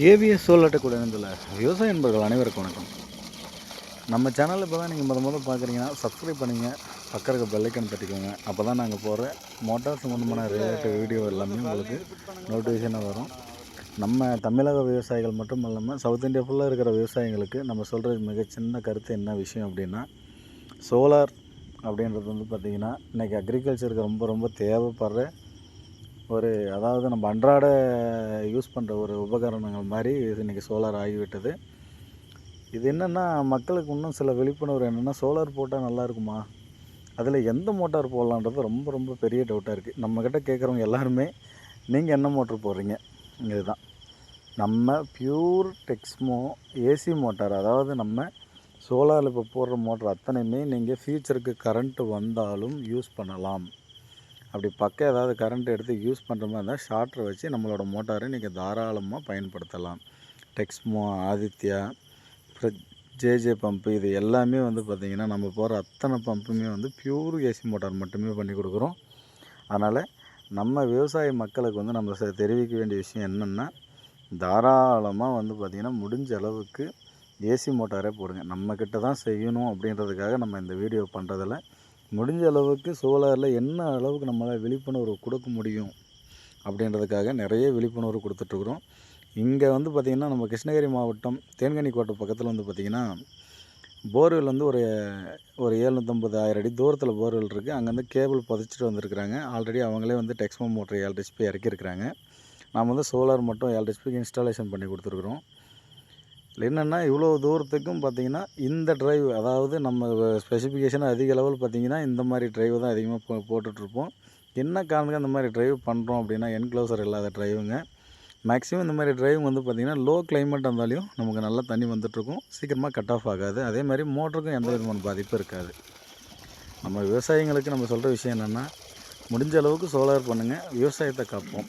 KVS சோலாட்ட கூட இணைந்துள்ள விவசாய என்பவர்கள் அனைவருக்கும் வணக்கம். நம்ம சேனலில் இப்போ தான் நீங்கள் முத முத பார்க்குறீங்கன்னா சப்ஸ்கிரைப் பண்ணிங்க பக்கம் பெல்லைக்கன் தட்டிக்கோங்க அப்போ தான் நாங்கள் போகிற மோட்டார் சம்மந்தமான ரிலேட்டட் வீடியோ எல்லாமே உங்களுக்கு நோட்டிஃபிகேஷனாக வரும். நம்ம தமிழக விவசாயிகள் மட்டும் இல்லாமல் சவுத் இந்தியா ஃபுல்லாக இருக்கிற விவசாயிகளுக்கு நம்ம சொல்கிற மிக சின்ன கருத்து என்ன விஷயம் அப்படின்னா சோலார் அப்படின்றது வந்து பார்த்திங்கன்னா இன்றைக்கி அக்ரிகல்ச்சருக்கு ரொம்ப ரொம்ப தேவைப்படுற ஒரு அதாவது நம்ம அன்றாட யூஸ் பண்ணுற ஒரு உபகரணங்கள் மாதிரி இது இன்றைக்கி சோலார் ஆகிவிட்டது. இது என்னென்னா மக்களுக்கு இன்னும் சில விழிப்புணர்வு என்னென்னா சோலார் போட்டால் நல்லா இருக்குமா? அதில் எந்த மோட்டார் போடலான்றது ரொம்ப ரொம்ப பெரிய டவுட்டாக இருக்குது நம்மக்கிட்ட கேட்குறவங்க எல்லாருமே நீங்கள் என்ன மோட்டர் போடுறீங்க? இதுதான். நம்ம பியூர் டெக்ஸ்மோ ஏசி மோட்டார் அதாவது நம்ம சோலாரில் இப்போ போடுற மோட்டர் அத்தனையுமே நீங்கள் ஃபியூச்சருக்கு கரண்ட்டு வந்தாலும் யூஸ் பண்ணலாம். அப்படி பக்கம் ஏதாவது கரண்ட் எடுத்து யூஸ் பண்ணுற மாதிரி இருந்தால் ஷார்ட்டரை வச்சு நம்மளோட மோட்டாரை நீங்கள் தாராளமாக பயன்படுத்தலாம். டெக்ஸ்மோ ஆதித்யா ஜேஜே பம்ப்பு இது எல்லாமே வந்து பார்த்திங்கன்னா நம்ம போகிற அத்தனை பம்புமே வந்து பியூர் ஏசி மோட்டார் மட்டுமே பண்ணி கொடுக்குறோம். அதனால் நம்ம விவசாய மக்களுக்கு வந்து நம்ம ச- தெரிவிக்க வேண்டிய விஷயம் என்னென்னா தாராளமாக வந்து பார்த்திங்கன்னா முடிஞ்ச அளவுக்கு ஏசி மோட்டாரே போடுங்க. நம்மக்கிட்ட தான் செய்யணும் அப்படின்றதுக்காக நம்ம இந்த வீடியோ பண்ணுறதில்ல முடிஞ்ச அளவுக்கு சோலாரில் என்ன அளவுக்கு நம்மளால் விழிப்புணர்வு கொடுக்க முடியும் அப்படின்றதுக்காக நிறைய விழிப்புணர்வு கொடுத்துட்ருக்குறோம். இங்கே வந்து பார்த்திங்கன்னா நம்ம கிருஷ்ணகிரி மாவட்டம் தேன்கனி கோட்டை பக்கத்தில் வந்து பார்த்திங்கன்னா போர்வெல் வந்து ஒரு ஒரு ஏழ்நூற்றம்பது ஆயிரம் அடி தூரத்தில் போர்வெல் இருக்குது அங்கேருந்து கேபிள் புதைச்சிட்டு வந்திருக்கிறாங்க. ஆல்ரெடி அவங்களே வந்து டெக்ஸ்மோ மோட்டர் ஏழு ஹெச்பி இறக்கியிருக்கிறாங்க. நாம் வந்து சோலார் மட்டும் ஏழு ஹெச்பிக்கு இன்ஸ்டாலேஷன் பண்ணி கொடுத்துருக்குறோம். என்னென்னா இவ்வளோ தூரத்துக்கும் பார்த்தீங்கன்னா இந்த டிரைவ் அதாவது நம்ம ஸ்பெசிஃபிகேஷன் அதிக லெவல் பார்த்தீங்கன்னா இந்த மாதிரி டிரைவ் தான் அதிகமாக போ போட்டுட்ருப்போம். என்ன காரணத்துக்கு அந்த மாதிரி டிரைவ் பண்ணுறோம் அப்படின்னா என்க்ளோசர் இல்லாத டிரைவுங்க மேக்ஸிமம் இந்த மாதிரி டிரைவ் வந்து பார்த்திங்கன்னா லோ கிளைமேட் இருந்தாலையும் நமக்கு நல்லா தண்ணி வந்துட்டுருக்கும் சீக்கிரமாக கட் ஆஃப் ஆகாது. அதே மாதிரி மோட்டருக்கும் எந்த விதமான பாதிப்பும் இருக்காது. நம்ம விவசாயிங்களுக்கு நம்ம சொல்கிற விஷயம் என்னென்னா முடிஞ்ச அளவுக்கு சோலார் பண்ணுங்கள் விவசாயத்தை காப்போம்.